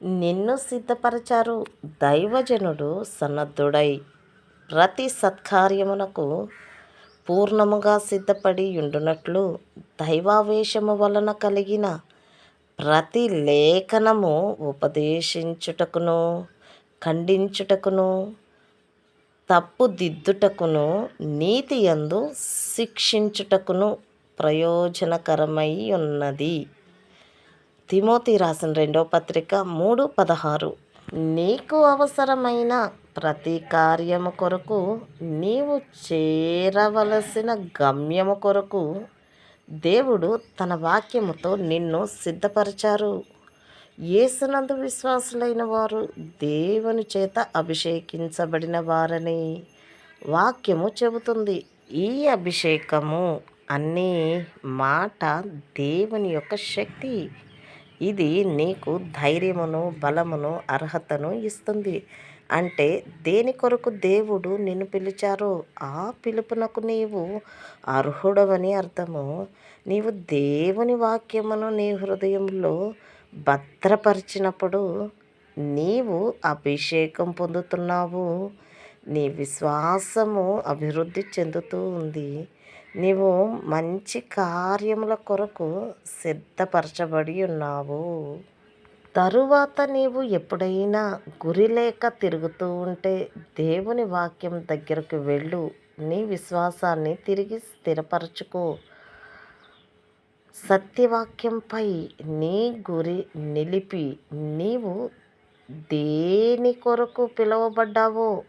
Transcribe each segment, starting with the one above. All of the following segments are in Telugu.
నిన్ను సిద్ధపరచారు దైవజనుడు సన్నద్ధుడై. ప్రతి సత్కార్యమునకు పూర్ణముగా సిద్ధపడి ఉండునట్లు దైవావేశము వలన కలిగిన ప్రతి లేఖనము ఉపదేశించుటకును ఖండించుటకును తప్పుదిద్దుటకును నీతి యందు శిక్షించుటకును ప్రయోజనకరమై ఉన్నది. తిమోతి రాసిన రెండో పత్రిక మూడు పదహారు. నీకు అవసరమైన ప్రతి కార్యము కొరకు నీవు చేరవలసిన గమ్యము కొరకు దేవుడు తన వాక్యముతో నిన్ను సిద్ధపరిచారు. యేసునందు విశ్వాసులైన వారు దేవుని చేత అభిషేకించబడిన వారని వాక్యము చెబుతుంది. ఈ అభిషేకము అనే మాట దేవుని యొక్క శక్తి. ఇది నీకు ధైర్యమును బలమును అర్హతను ఇస్తుంది. అంటే దేని కొరకు దేవుడు నిన్ను పిలిచారో ఆ పిలుపునకు నీవు అర్హుడవని అర్థము. నీవు దేవుని వాక్యమును నీ హృదయంలో భద్రపరిచినప్పుడు నీవు అభిషేకం పొందుతున్నావు. నీ విశ్వాసము అభివృద్ధి చెందుతూ ఉంది. నీవు మంచి కార్యముల కొరకు సిద్ధపరచబడి ఉన్నావు. తరువాత నీవు ఎప్పుడైనా గురి లేక తిరుగుతూ ఉంటే దేవుని వాక్యం దగ్గరకు వెళ్ళు. నీ విశ్వాసాన్ని తిరిగి స్థిరపరచుకో. సత్యవాక్యంపై నీ గురి నిలిపి నీవు దేని కొరకు పిలువబడ్డావో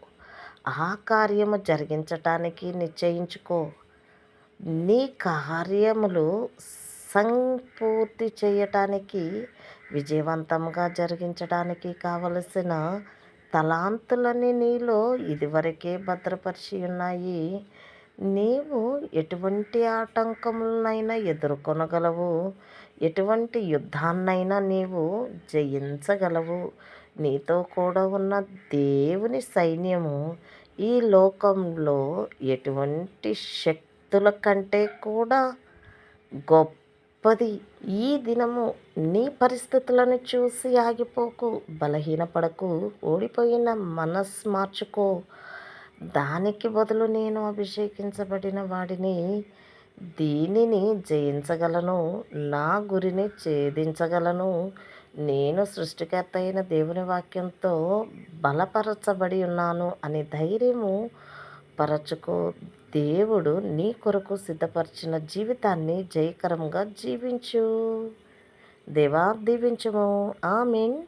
ఆ కార్యము జరిగించటానికి నిశ్చయించుకో. నీ కార్యములు సంపూర్తి చేయటానికి విజయవంతంగా జరిగించడానికి కావలసిన తలాంతులని నీలో ఇదివరకే భద్రపరిచి ఉన్నాయి. నీవు ఎటువంటి ఆటంకములనైనా ఎదుర్కొనగలవు. ఎటువంటి యుద్ధాన్నైనా నీవు జయించగలవు. నీతో కూడా ఉన్న దేవుని సైన్యము ఈ లోకంలో ఎటువంటి శక్తి శక్తుల కంటే కూడా గొప్పది ఈ దినము. నీ పరిస్థితులను చూసి ఆగిపోకు బలహీనపడకు ఓడిపోయిన మనస్ మార్చుకో. దానికి బదులు నేను అభిషేకించబడిన వాడిని దీనిని జయించగలను నా గురిని ఛేదించగలను. నేను సృష్టికర్త అయిన దేవుని వాక్యంతో బలపరచబడి ఉన్నాను అనే ధైర్యము పరచుకో. దేవుడు నీ కొరకు సిద్ధపరిచిన జీవితాన్ని జయకరంగా జీవించు. దేవా దీవించము. ఆమెన్.